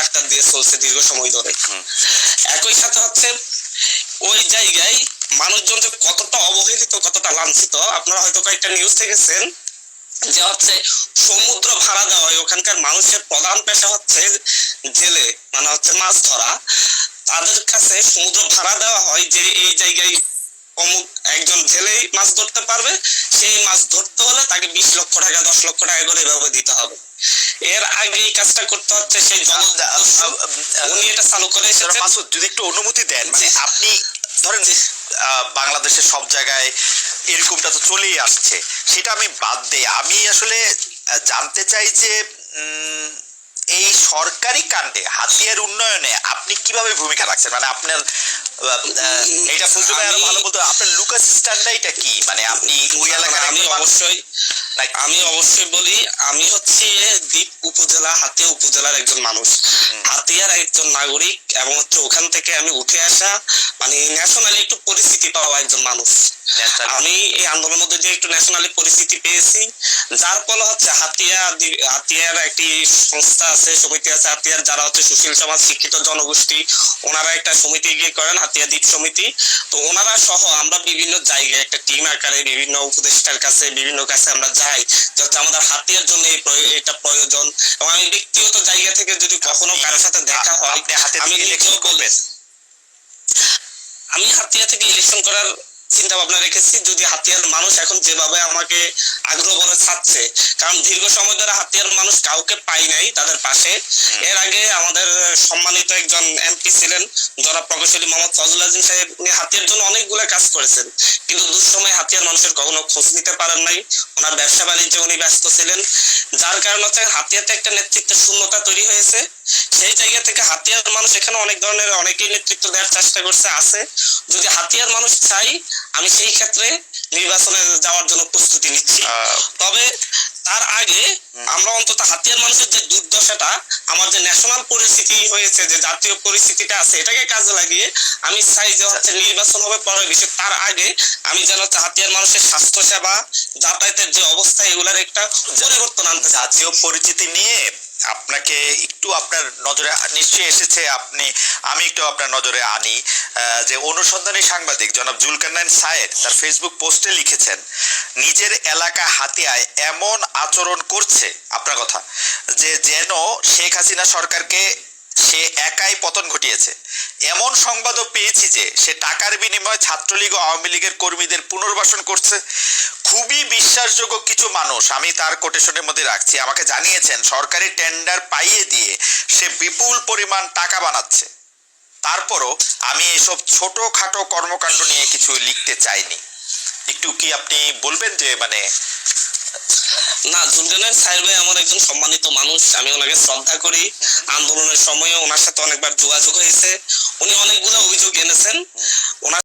Doctor দিয়ে চলছে দীর্ঘ সময় ধরে। একই সাথে হচ্ছে ওই জায়গায় মানুষজন যে কতটা অবহেলিত কতটা লাঞ্ছিত আপনারা হয়তো কয়েকটা নিউজ দেখেছেন যে হচ্ছে সমুদ্র ভাড়া দেওয়া হয় ওখানকার মানুষের প্রধান পেশা হচ্ছে জেলে মানে হচ্ছে মাছ ধরা। তাদের কাছে সমুদ্র ভাড়া দেওয়া হয় যে এই জায়গায় অমুক একজন জেলেই মাছ ধরতে পারবে সেই মাছ ধরতে হলে তাকে বিশ লক্ষ টাকা দশ লক্ষ টাকা করে এভাবে দিতে হবে। এর আগে এই কাজটা করতে হচ্ছে সেই উনি এটা চালু করে স্যার মাসুদ যদি একটু অনুমতি দেন মানে আপনি ধরেন। আহ, বাংলাদেশের সব জায়গায় এরকমটা তো চলেই আসছে সেটা আমি বাদ দেই। আমি আসলে জানতে চাই যে সরকারি কাণ্ডে হাতিয়ার উন্নয়নে আপনি কীভাবে ভূমিকা রাখছেন? মানে আপনার এটা সুযোগ আরও ভালো বলতো আপনার লুকাস এটা কি? মানে আপনি ওই এলাকার আমি অবশ্যই? আমি অবশ্যই বলি উপজেলা হাতিয়া উপজেলার একজন মানুষ। হাতিয়ার একজন নাগরিক এবং হচ্ছে ওখান থেকে আমি উঠে আসা মানে ন্যাশনালি একটু পরিস্থিতি পাওয়া একজন মানুষ। আমি এই আন্দোলনের মধ্যে দিয়ে একটু ন্যাশনালি পরিস্থিতি পেয়েছি। যার ফলে হচ্ছে হাতিয়া হাতিয়ার একটি সংস্থা আছে সমিতি আছে হাতিয়ার যারা হচ্ছে সুশীল সমাজ শিক্ষিত জনগোষ্ঠী ওনারা একটা সমিতি গিয়ে করেন হাতিয়া দ্বীপ সমিতি। তো ওনারা সহ আমরা বিভিন্ন জায়গায় একটা টিম আকারে বিভিন্ন উপদেষ্টার কাছে বিভিন্ন কাছে আমরা যাই যাতে আমাদের হাতিয়ার জন্য এই এটা প্রয়োজন। থেকে যদি কখনো কারোর সাথে দেখা হয় আপনি হাতে আমি ইলেকশন করবেন। আমি হাতিয়া থেকে ইলেকশন করার চিন্তা ভাবনা রেখেছি। যদি হাতিয়ার মানুষ এখন যেভাবে আমাকে আগ্রহ করে ছাড়ছে কারণ দীর্ঘ সময় ধরে হাতিয়ার মানুষ কাউকে পাই নাই তাদের পাশে। এর আগে আমাদের সম্মানিত একজন এমপি ছিলেন যারা প্রকৌশলী মোহাম্মদ ফজল আজিম সাহেব। উনি হাতিয়ার জন্য অনেকগুলো কাজ করেছেন। কিন্তু দুঃসময় হাতিয়ার মানুষের কখনো খোঁজ নিতে পারেন নাই। ওনার ব্যবসা বাণিজ্যে উনি ব্যস্ত ছিলেন। যার কারণে হচ্ছে হাতিয়াতে একটা নেতৃত্বের শূন্যতা তৈরি হয়েছে। সেই জায়গা থেকে হাতিয়ার মানুষ এখানে অনেক ধরনের অনেকেই নেতৃত্ব দেওয়ার চেষ্টা করছে আছে। যদি হাতিয়ার মানুষ চাই আমি সেই ক্ষেত্রে নির্বাচনে যাওয়ার জন্য প্রস্তুতি নিচ্ছি। তবে তার আগে আমরা অন্তত হাতিয়ার মানুষের যে দুর্দশাটা, আমার যে ন্যাশনাল পরিস্থিতি হয়েছে, যে জাতীয় পরিস্থিতিটা আছে, এটাকে কাজে লাগিয়ে আমি চাই যে হচ্ছে নির্বাচন হবে পরের বিষয় তার আগে আমি যেন হচ্ছে হাতিয়ার মানুষের স্বাস্থ্য সেবা যাতায়াতের যে অবস্থা, এগুলার একটা পরিবর্তন আনতে জাতীয় পরিচিতি নিয়ে আপনাকে একটু আপনার নজরে নিশ্চয়ই এসেছে, আপনি, আমি একটু আপনার নজরে আনি যে অনুসন্ধানী সাংবাদিক জনাব জুলকান্নাইন সায়েদ তার ফেসবুক পোস্টে লিখেছেন, নিজের এলাকা হাতিয়ায় এমন আচরণ করছে, আপনার কথা, যে যেন শেখ হাসিনা সরকারকে সে একাই পতন ঘটিয়েছে। এমন সংবাদও পেয়েছি যে সে টাকার বিনিময়ে ছাত্রলীগ ও আওয়ামী লীগের কর্মীদের পুনর্বাসন করছে। খুবই বিশ্বাসযোগ্য কিছু মানুষ, আমি তার কোটেশনের মধ্যে রাখছি। আমাকে জানিয়েছেন, সরকারি টেন্ডার পাইয়ে দিয়ে সে বিপুল পরিমাণ টাকা বানাচ্ছে। তারপরও আমি এসব ছোটখাটো কর্মকাণ্ড নিয়ে কিছু লিখতে চাইনি। একটু কি আপনি বলবেন যে মানে না জুলকানের সাহেব ভাই আমার একজন সম্মানিত মানুষ আমি ওনাকে শ্রদ্ধা করি। আন্দোলনের সময়ে ওনার সাথে অনেকবার যোগাযোগ হয়েছে। উনি অনেকগুলো অভিযোগ এনেছেন। ওনার